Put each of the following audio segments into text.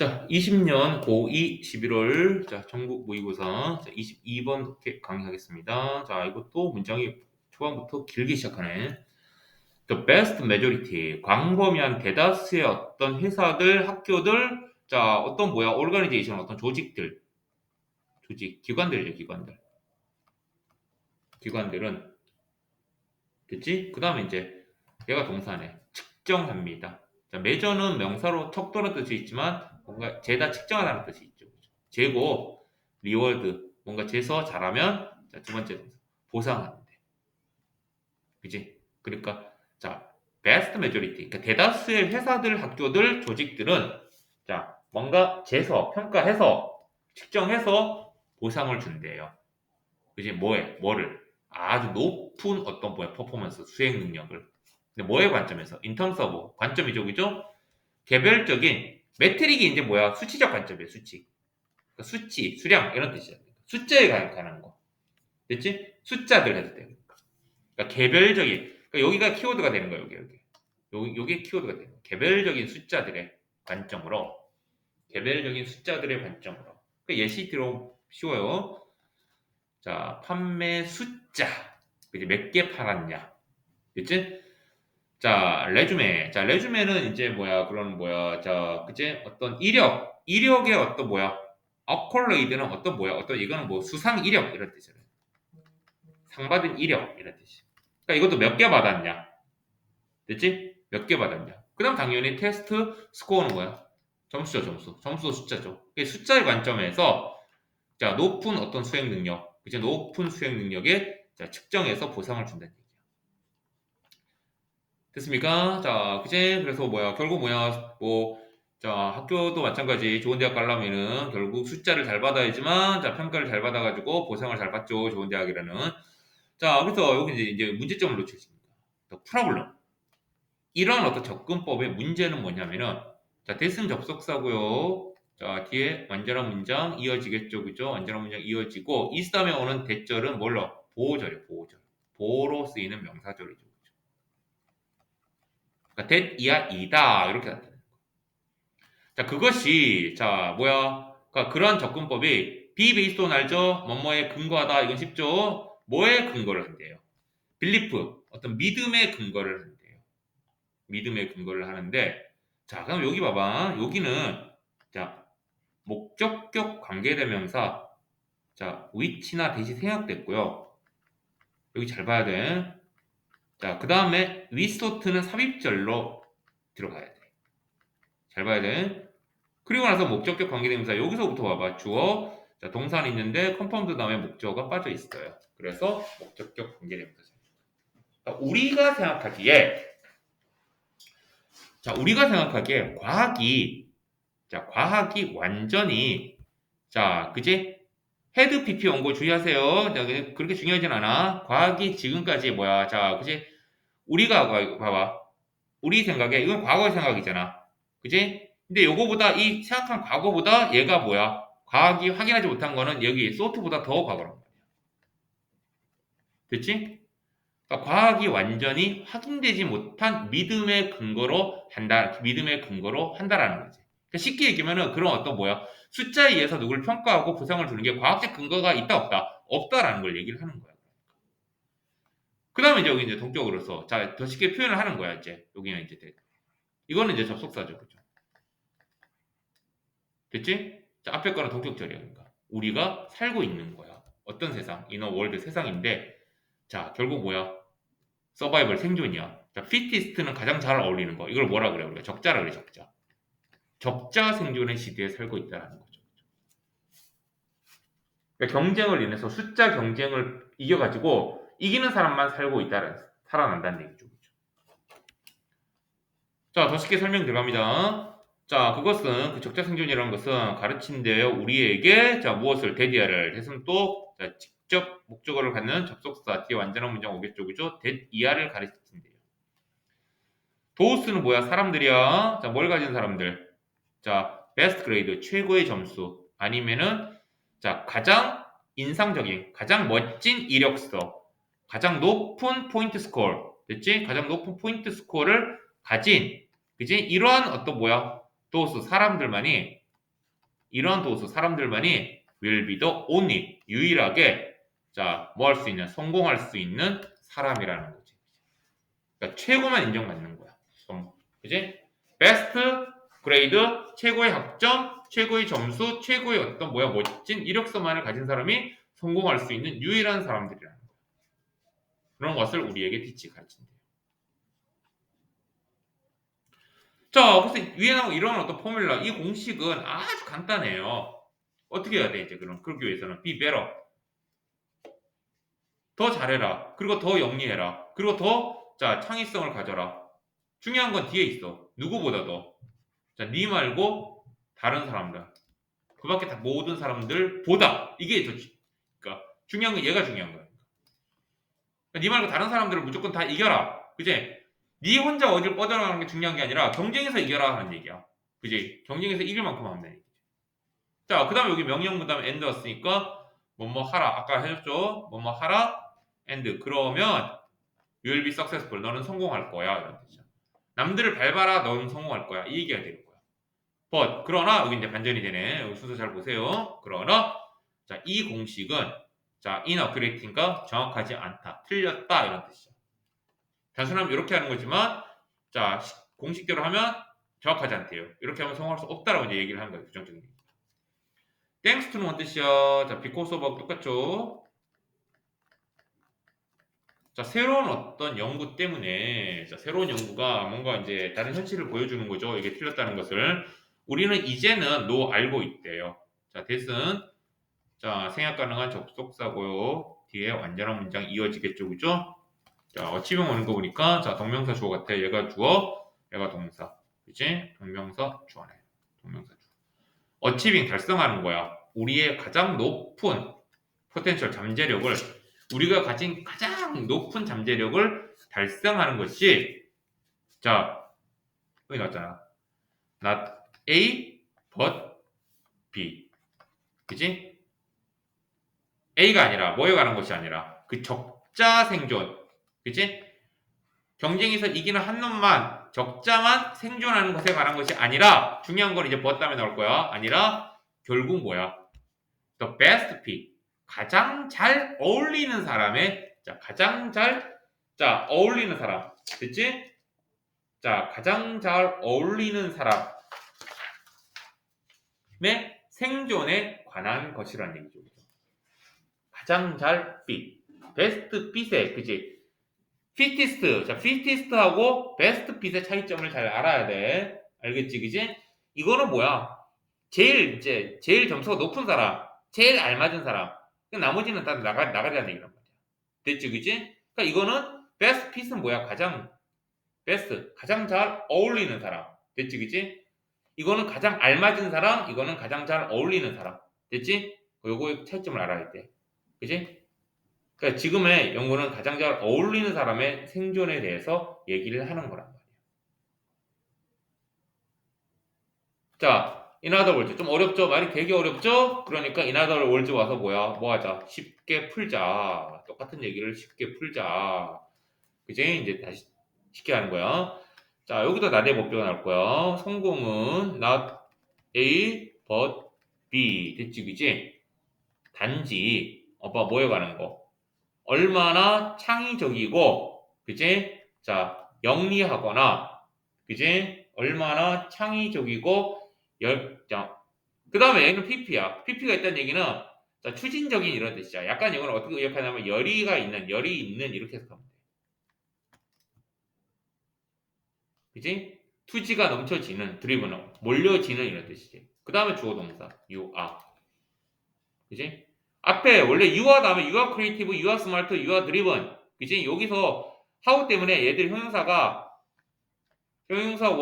자, 20년 고2 11월 자, 전국 모의고사 자, 22번 독해 강의하겠습니다. 자, 이것도 문장이 초반부터 길게 시작하네. The best majority 광범위한 대다수의 어떤 회사들, 학교들, 자, 어떤 뭐야, organization 어떤 조직들, 조직, 기관들이죠, 기관들. 기관들은 됐지? 그 다음에 이제 얘가 동사네. 측정합니다. 자, 매저는 명사로 척도는 뜻이 있지만 뭔가 재다 측정하다는 뜻이 있죠. 재고, 리워드, 뭔가 재서 잘하면 자, 두 번째 보상하는데. 그지? 그러니까 자, best majority. 그러니까 대다수의 회사들, 학교들, 조직들은 자, 뭔가 재서 평가해서 측정해서 보상을 준대요. 그지? 뭐에? 뭐를? 아주 높은 어떤 뭐야 퍼포먼스, 수행 능력을. 근데 뭐의 관점에서? 인턴 서브 관점이죠, 그죠? 개별적인 매트릭이 이제 뭐야? 수치적 관점이에요, 수치. 그러니까 수치, 수량 이런 뜻이야. 숫자에 관한 거. 됐지? 숫자들 해도 돼. 그러니까 개별적인. 그러니까 여기가 키워드가 되는 거예요, 여기 여기. 여기 요게 키워드가 되는 거예요. 개별적인 숫자들의 관점으로. 개별적인 숫자들의 관점으로. 그러니까 예시 들어 쉬워요. 자, 판매 숫자. 이제 몇 개 팔았냐. 그치? 자, 레주메. 자, 레주메는 이제 뭐야, 그런 뭐야, 자, 그치? 어떤 이력, 이력의 어떤 뭐야, 어컬레이드는 어떤 뭐야, 어떤 이거는 뭐 수상 이력 이런 뜻이에요. 상 받은 이력 이런 뜻이. 그러니까 이것도 몇 개 받았냐, 됐지? 몇 개 받았냐. 그다음 당연히 테스트 스코어는 뭐야? 점수죠, 점수. 점수 숫자죠. 숫자의 관점에서 자 높은 어떤 수행 능력, 그치? 높은 수행 능력에 자, 측정해서 보상을 준다는 얘기야. 됐습니까? 자, 그치? 그래서 뭐야, 결국 뭐야, 뭐, 자, 학교도 마찬가지. 좋은 대학 가려면은 결국 숫자를 잘 받아야지만, 자, 평가를 잘 받아 가지고 보상을 잘 받죠. 좋은 대학이라는. 자, 그래서 여기 이제, 이제 문제점을 놓치십니다. 더 프라블럼. 이런 어떤 접근법의 문제는 뭐냐면은, 자, 대승 접속사고요. 자, 뒤에 완전한 문장 이어지겠죠. 그죠? 완전한 문장 이어지고, 이 다음에 오는 대절은 뭘로? 보호절이에요, 보호절. 보호로 쓰이는 명사절이죠. 그러니까 that, 이야, 이다. 이렇게 나타나는 거. 자, 그것이, 자, 뭐야. 그러니까 그러한 접근법이 be based on 알죠? 뭐뭐에 근거하다. 이건 쉽죠? 뭐에 근거를 한대요? 빌리프. 어떤 믿음의 근거를 한대요. 믿음의 근거를 하는데, 자, 그럼 여기 봐봐. 여기는, 자, 목적격 관계대명사, 자, 위치나 대시 생략됐고요. 여기 잘 봐야 돼. 자, 그 다음에 위스토트는 삽입절로 들어가야 돼. 잘 봐야 돼. 그리고 나서 목적격 관계대명사 여기서부터 봐봐. 주어, 자, 동사는 있는데 컴파운드 다음에 목적어가 빠져 있어요. 그래서 목적격 관계대명사. 그러니까 우리가 생각하기에 자, 우리가 생각하기에 과학이 자, 과학이 완전히 자, 그지? 헤드 PP 원고 주의하세요. 자, 그렇게 중요하진 않아. 과학이 지금까지 뭐야? 자, 그지? 우리가 봐봐. 우리 생각에 이건 과거의 생각이잖아. 그지? 근데 요거보다 이 생각한 과거보다 얘가 뭐야? 과학이 확인하지 못한 거는 여기 소트보다 더 과거란 말이야. 됐지? 그러니까 과학이 완전히 확인되지 못한 믿음의 근거로 한다, 믿음의 근거로 한다라는 거지. 그러니까 쉽게 얘기하면은 그런 어떤 뭐야 숫자에 의해서 누구를 평가하고 보상을 주는 게 과학적 근거가 있다 없다 없다라는 걸 얘기를 하는 거야. 그 다음에 이제 여기 이제 동격으로서 자 더 쉽게 표현을 하는 거야 이제 여기는 이제 이거는 이제 접속사죠 그죠? 됐지? 자 앞에 거는 동격절이야 그러니까 우리가 살고 있는 거야. 어떤 세상? 이너 월드 세상인데 자 결국 뭐야? 서바이벌 생존이야. 자 피티스트는 가장 잘 어울리는 거. 이걸 뭐라 그래 우리가 적자라 그래 적자. 적자 생존의 시대에 살고 있다는 거죠. 그러니까 경쟁을 인해서 숫자 경쟁을 이겨가지고 이기는 사람만 살고 있다는 살아난다는 얘기죠. 자, 더 쉽게 설명 들어갑니다. 자, 그것은 그 적자 생존이라는 것은 가르친대요. 우리에게 자 무엇을 대디아를 대승 또 자, 직접 목적어를 갖는 접속사 뒤에 완전한 문장 오겠죠, 그죠? 대이하를 가르친대요. 도우스는 뭐야? 사람들이야. 자, 뭘 가진 사람들? 자, 베스트 그레이드 최고의 점수 아니면은 자, 가장 인상적인, 가장 멋진 이력서, 가장 높은 포인트 스코어, 됐지? 가장 높은 포인트 스코어를 가진, 그지? 이러한 어떤 뭐야? 도스 사람들만이 이러한 도수 사람들만이 will be the only 유일하게 자 뭐 할 수 있는 성공할 수 있는 사람이라는 거지. 그러니까 최고만 인정받는 거야. 성- 그지? 베스트 그레이드 최고의 학점, 최고의 점수, 최고의 어떤 뭐야 멋진 이력서만을 가진 사람이 성공할 수 있는 유일한 사람들이라는. 그런 것을 우리에게 빛이 가르친대요. 자, 그래서 위에 나온 이런 어떤 포뮬러, 이 공식은 아주 간단해요. 어떻게 해야 돼, 이제 그럼? 그러기 위해서는 be better. 더 잘해라. 그리고 더 영리해라. 그리고 더, 자, 창의성을 가져라. 중요한 건 뒤에 있어. 누구보다도. 자, 니 말고 다른 사람들. 그 밖에 다 모든 사람들보다. 이게 더, 주- 그러니까 중요한 건 얘가 중요한 거야. 그러니까 니 말고 다른 사람들을 무조건 다 이겨라. 그지? 니 혼자 어디를 뻗어나가는 게 중요한 게 아니라 경쟁에서 이겨라 하는 얘기야. 그지? 경쟁에서 이길 만큼 하면 얘기지. 자, 그 다음에 여기 명령 그 다음에 end 왔으니까 뭐뭐 하라. 아까 해줬죠? 뭐뭐 하라. end. 그러면 you will be successful. 너는 성공할 거야. 이런 뜻이야. 남들을 밟아라. 너는 성공할 거야. 이 얘기가 되는 거야. but. 그러나 여기 이제 반전이 되네. 여기 순서 잘 보세요. 그러나 자, 이 공식은 자, inaccurate인가 정확하지 않다. 틀렸다. 이런 뜻이죠. 단순하면 이렇게 하는 거지만 자 시- 공식대로 하면 정확하지 않대요. 이렇게 하면 성공할 수 없다라고 이제 얘기를 하는 거예요. 부정적인 얘기. Thanks to는 뭔 뜻이야? 자, because of하고 똑같죠? 자, 새로운 어떤 연구 때문에 자, 새로운 연구가 뭔가 이제 다른 현실을 보여주는 거죠. 이게 틀렸다는 것을 우리는 이제는 노 알고 있대요. 자, 대은 자, 생략 가능한 접속사고요. 뒤에 완전한 문장 이어지겠죠, 그죠? 자, 어치병 오는 거 보니까, 자, 동명사 주어 같아. 얘가 주어, 얘가 동사. 그치? 동명사 주어네. 동명사 주어. 어치빙 달성하는 거야. 우리의 가장 높은 포텐셜 잠재력을, 우리가 가진 가장 높은 잠재력을 달성하는 것이, 자, 여기 나왔잖아. not A, but B. 그치? A가 아니라, 뭐에 관한 것이 아니라, 그 적자 생존. 그치? 경쟁에서 이기는 한 놈만 적자만 생존하는 것에 관한 것이 아니라 중요한 건 이제 버 다음에 나올 거야. 아니라 결국 뭐야? The best fit. 가장 잘 어울리는 사람의 자, 가장 잘 자, 어울리는 사람. 됐지? 자, 가장 잘 어울리는 사람의 생존에 관한 것이라는 얘기죠. 가장 잘 fit. 베스트 핏에 그지? 피티스트. 자, 피티스트하고 베스트 핏의 차이점을 잘 알아야 돼. 알겠지, 그지? 이거는 뭐야? 제일 이제 제일 점수가 높은 사람, 제일 알맞은 사람. 그 나머지는 다 나가 나가자는 얘기란 말이야. 됐지, 그지? 그러니까 이거는 베스트 핏은 뭐야? 가장 베스트, 가장 잘 어울리는 사람. 됐지, 그지? 이거는 가장 알맞은 사람, 이거는 가장 잘 어울리는 사람. 됐지? 요거의 차이점을 알아야 돼. 그지? 그러니까 지금의 연구는 가장 잘 어울리는 사람의 생존에 대해서 얘기를 하는 거란 말이에요. 자, other words. 좀 어렵죠? 말이 되게 어렵죠? 그러니까 other words 와서 뭐야? 뭐 하자? 쉽게 풀자. 똑같은 얘기를 쉽게 풀자. 그지? 이제 다시 쉽게 하는 거야. 자, 여기도 나대 목표가 나올 거야. 성공은 not A, but B. 됐지, 그지? 단지, 오빠 관한 거? 얼마나 창의적이고, 그지? 자, 영리하거나, 그지? 얼마나 창의적이고, 열, 자, 그 다음에 얘는 PP야. PP가 있다는 얘기는, 자, 추진적인 이런 뜻이야. 약간 이거는 어떻게 의역하냐면, 열의가 있는, 열이 있는, 이렇게 해석하면 돼. 그지? 투지가 넘쳐지는, 드리븐, 몰려지는 이런 뜻이지. 그 다음에 주어 동사, you are. 그지? 앞에 원래 유아 다음에 유아 크리에이티브, 유아 스마트, 유아 드리븐. 그지? 여기서 how 때문에 얘들 형용사가 형용사 1,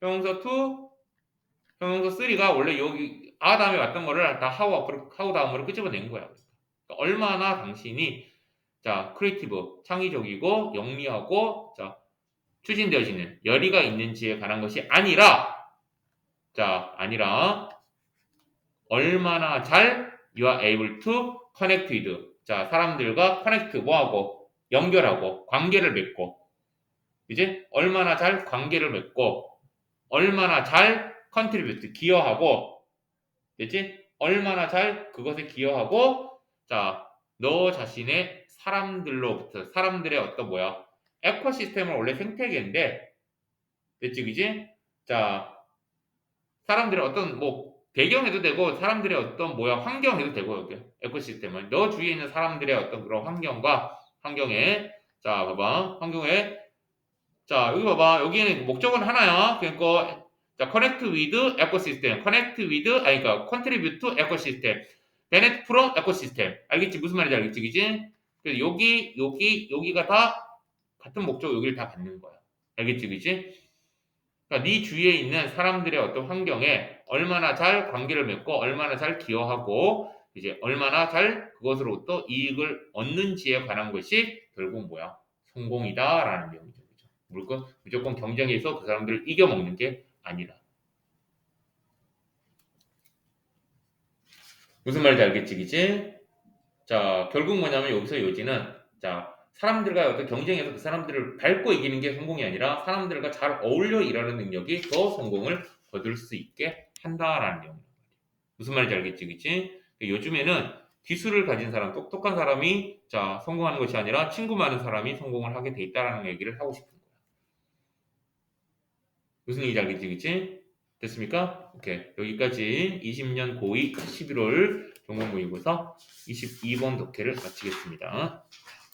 형용사 2, 형용사 3가 원래 여기 아 다음에 왔던 거를 다 how, how 다음으로 끄집어낸 거야. 그러니까 얼마나 당신이 자 크리에이티브, 창의적이고 영리하고 자 추진되어지는 열의가 있는지에 관한 것이 아니라 자 아니라 얼마나 잘 you are able to connect with. 자, 사람들과 connect 뭐하고 연결하고 관계를 맺고 이제 얼마나 잘 관계를 맺고 얼마나 잘 contribute 기여하고 됐지? 얼마나 잘 그것에 기여하고 자, 너 자신의 사람들로부터 사람들의 어떤 뭐야? 에코시스템을 원래 생태계인데 됐지 그지? 자, 사람들의 어떤 뭐 배경해도 되고 사람들의 어떤 뭐야 환경해도 되고 에코시스템은. 너 주위에 있는 사람들의 어떤 그런 환경과 환경에 자 봐봐. 환경에 자 여기 봐봐. 여기는 목적은 하나야. 그러니까 자 connect with ecosystem. 아니 그러니까 to ecosystem. benefit from ecosystem. 알겠지? 무슨 말인지 알겠지? 그지? 여기 여기 여기가 다 같은 목적 여기를 다 받는 거야. 알겠지? 그지 그러니까 네 주위에 있는 사람들의 어떤 환경에 얼마나 잘 관계를 맺고 얼마나 잘 기여하고 이제 얼마나 잘 그것으로부터 이익을 얻는지에 관한 것이 결국 뭐야 성공이다라는 내용이죠. 그죠? 무조건 경쟁에서 그 사람들을 이겨 먹는 게 아니라. 무슨 말인지 알겠지, 그지? 자, 결국 뭐냐면 여기서 요지는 자 사람들과 어떤 경쟁에서 그 사람들을 밟고 이기는 게 성공이 아니라 사람들과 잘 어울려 일하는 능력이 더 성공을 거둘 수 있게 한다라는 내용이에요. 무슨 말인지 알겠지, 그치? 요즘에는 기술을 가진 사람, 똑똑한 사람이 자 성공하는 것이 아니라 친구 많은 사람이 성공을 하게 돼 있다라는 얘기를 하고 싶은 거야. 무슨 얘기인지 알겠지, 그치? 됐습니까? 오케이. 여기까지 20년 고2 11월 종목 모의고사 22번 독해를 마치겠습니다.